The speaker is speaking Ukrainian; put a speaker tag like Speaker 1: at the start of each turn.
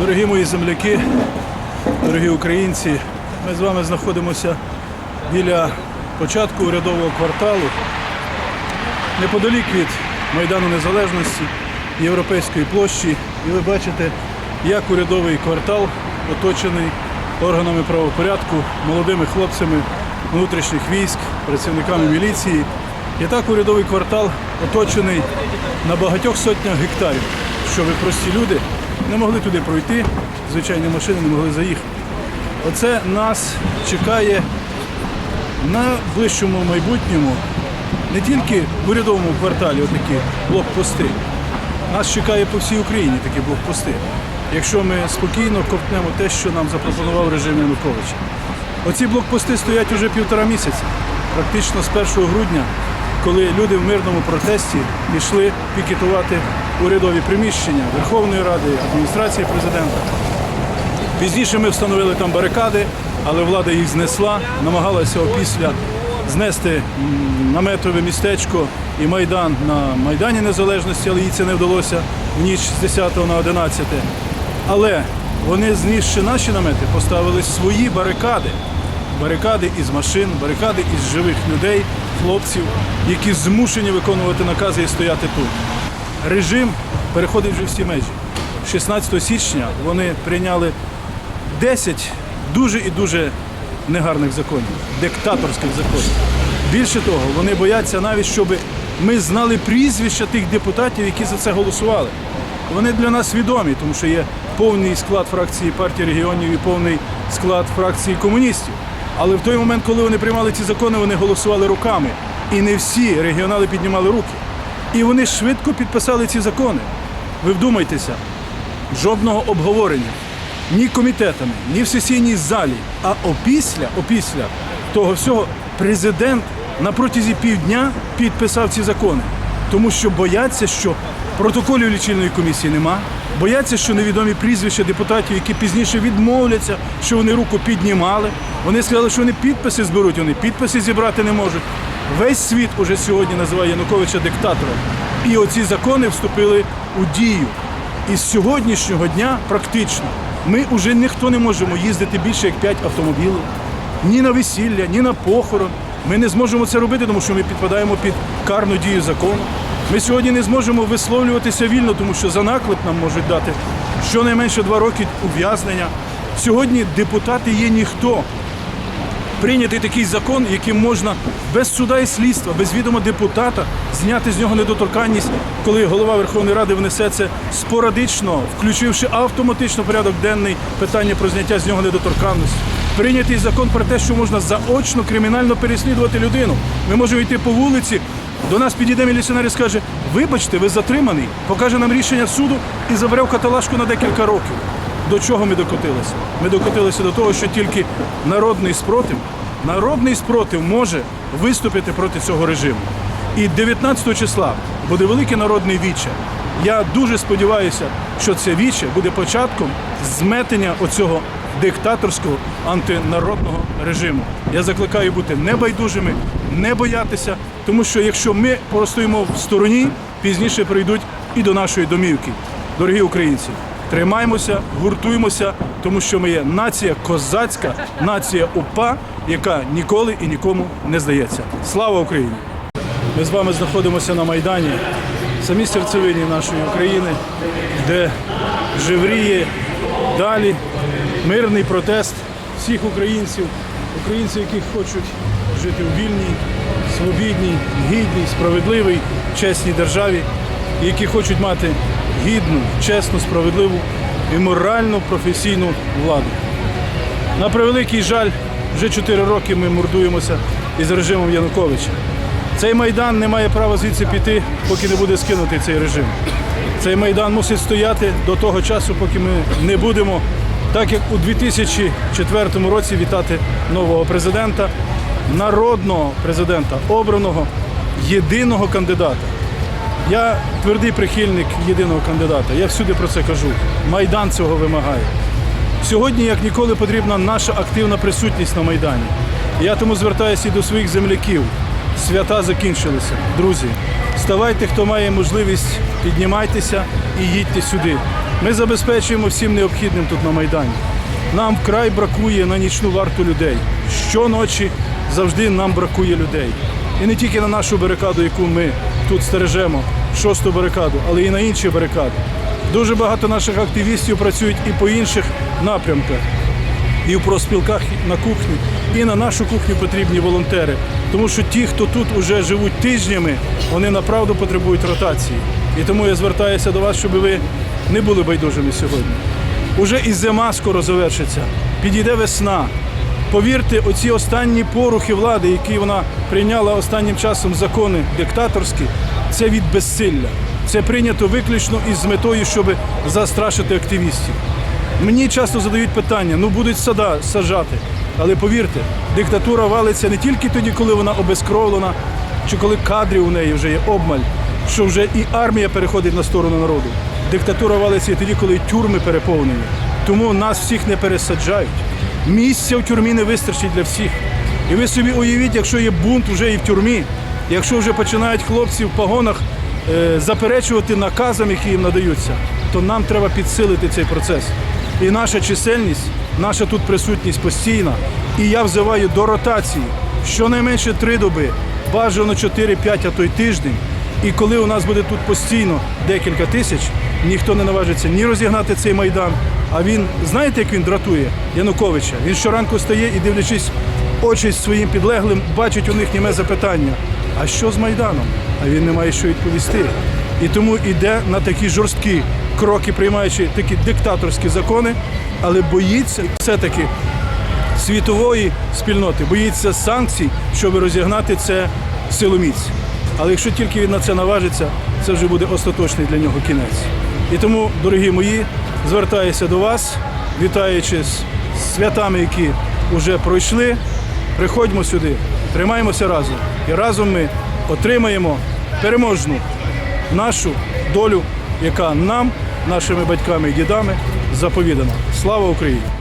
Speaker 1: Дорогі мої земляки, дорогі українці, ми з вами знаходимося біля початку урядового кварталу, неподалік від Майдану Незалежності, Європейської площі. І ви бачите, як урядовий квартал оточений органами правопорядку, молодими хлопцями внутрішніх військ, працівниками міліції. І так урядовий квартал оточений на багатьох сотнях гектарів, щоб прості люди не могли туди пройти, звичайні машини не могли заїхати. Оце нас чекає на ближчому майбутньому не тільки в урядовому кварталі отакі блокпости. Нас чекає по всій Україні такі блокпости. Якщо ми спокійно ковтнемо те, що нам запропонував режим Януковича. Оці блокпости стоять уже півтора місяця, практично з 1 грудня, коли люди в мирному протесті пішли пікетувати урядові приміщення Верховної Ради, адміністрації президента. Пізніше ми встановили там барикади, але влада їх знесла, намагалася опісля знести наметове містечко і Майдан на Майдані Незалежності, але їй це не вдалося в ніч з 10 на 11. Але вони, знісши наші намети, поставили свої барикади. Барикади із машин, барикади із живих людей, хлопців, які змушені виконувати накази і стояти тут. Режим переходить вже всі межі. 16 січня вони прийняли 10 дуже і дуже негарних законів, диктаторських законів. Більше того, вони бояться навіть, щоб ми знали прізвища тих депутатів, які за це голосували. Вони для нас відомі, тому що є повний склад фракції партії регіонів і повний склад фракції комуністів. Але в той момент, коли вони приймали ці закони, вони голосували руками. І не всі регіонали піднімали руки. І вони швидко підписали ці закони. Ви вдумайтеся, жодного обговорення ні комітетами, ні в сесійній залі. А опісля, опісля того всього президент на протязі півдня підписав ці закони, тому що бояться, що протоколів лічильної комісії нема. Бояться, що невідомі прізвища депутатів, які пізніше відмовляться, що вони руку піднімали. Вони сказали, що вони підписи зберуть, вони підписи зібрати не можуть. Весь світ уже сьогодні називає Януковича диктатором. І оці закони вступили у дію. І з сьогоднішнього дня практично ми вже ніхто не можемо їздити більше як 5 автомобілів. Ні на весілля, ні на похорон. Ми не зможемо це робити, тому що ми підпадаємо під карну дію закону. Ми сьогодні не зможемо висловлюватися вільно, тому що за наклеп нам можуть дати щонайменше два роки ув'язнення. Сьогодні депутати є ніхто прийняти такий закон, яким можна без суда і слідства, без відома депутата зняти з нього недоторканність, коли голова Верховної Ради внесе це спорадично, включивши автоматично порядок денний питання про зняття з нього недоторканності. Прийнятий закон про те, що можна заочно кримінально переслідувати людину. Ми можемо йти по вулиці. До нас підійде міліціонер і скаже: вибачте, ви затриманий, покаже нам рішення суду і забере в каталажку на декілька років. До чого ми докотилися? Ми докотилися до того, що тільки народний спротив, народний спротив може виступити проти цього режиму. І 19 числа буде велике народне віче. Я дуже сподіваюся, що це віче буде початком зметення оцього диктаторського антинародного режиму. Я закликаю бути небайдужими, не боятися, тому що якщо ми простоїмо в стороні, пізніше прийдуть і до нашої домівки. Дорогі українці, тримаймося, гуртуємося, тому що ми є нація козацька, нація УПА, яка ніколи і нікому не здається. Слава Україні! Ми з вами знаходимося на Майдані, в самій серцевині нашої України, де живріє далі мирний протест всіх українців, українців, які хочуть жити у вільній, свобідній, гідній, справедливій, чесній державі, які хочуть мати гідну, чесну, справедливу і морально професійну владу. На превеликий жаль, вже 4 роки ми мордуємося із режимом Януковича. Цей майдан не має права звідси піти, поки не буде скинутий цей режим. Цей майдан мусить стояти до того часу, поки ми не будемо, так як у 2004 році вітати нового президента, народного президента, обраного єдиного кандидата. Я твердий прихильник єдиного кандидата. Я всюди про це кажу. Майдан цього вимагає. Сьогодні, як ніколи, потрібна наша активна присутність на Майдані. Я тому звертаюся і до своїх земляків. Свята закінчилися. Друзі, ставайте, хто має можливість, піднімайтеся і їдьте сюди. Ми забезпечуємо всім необхідним тут на Майдані. Нам вкрай бракує на нічну варту людей. Щоночі завжди нам бракує людей. І не тільки на нашу барикаду, яку ми тут стережемо, шосту барикаду, але і на інші барикади. Дуже багато наших активістів працюють і по інших напрямках і в профспілках на кухні, і на нашу кухню потрібні волонтери. Тому що ті, хто тут вже живуть тижнями, вони направду потребують ротації. І тому я звертаюся до вас, щоб ви не були байдужими сьогодні. Уже і зима скоро завершиться, підійде весна. Повірте, оці останні порухи влади, які вона прийняла останнім часом закони диктаторські, це від безсилля. Це прийнято виключно із метою, щоб застрашити активістів. Мені часто задають питання: ну будуть сада сажати. Але повірте, диктатура валиться не тільки тоді, коли вона обезкровлена, чи коли кадрів у неї вже є обмаль, що вже і армія переходить на сторону народу. Диктатура валиться і тоді, коли тюрми переповнені. Тому нас всіх не пересаджають. Місця в тюрмі не вистачить для всіх. І ви собі уявіть, якщо є бунт вже і в тюрмі, якщо вже починають хлопці в погонах е, заперечувати наказам, які їм надаються, то нам треба підсилити цей процес. І наша чисельність, наша тут присутність постійна. І я взиваю до ротації щонайменше три доби, бажано 4-5, а то й тиждень. І коли у нас буде тут постійно декілька тисяч, ніхто не наважиться ні розігнати цей майдан. А він, знаєте, як він дратує Януковича? Він щоранку стає і, дивлячись очі своїм підлеглим, бачить у них німе запитання: а що з Майданом? А він не має що відповісти. І тому йде на такі жорсткі кроки, приймаючи такі диктаторські закони, але боїться все-таки світової спільноти, боїться санкцій, щоб розігнати це силоміць. Але якщо тільки він на це наважиться, це вже буде остаточний для нього кінець. І тому, дорогі мої, звертаюся до вас, вітаючи з святами, які вже пройшли. Приходьмо сюди, тримаємося разом. І разом ми отримаємо переможну нашу долю, яка нам, нашими батьками і дідами заповідана. Слава Україні!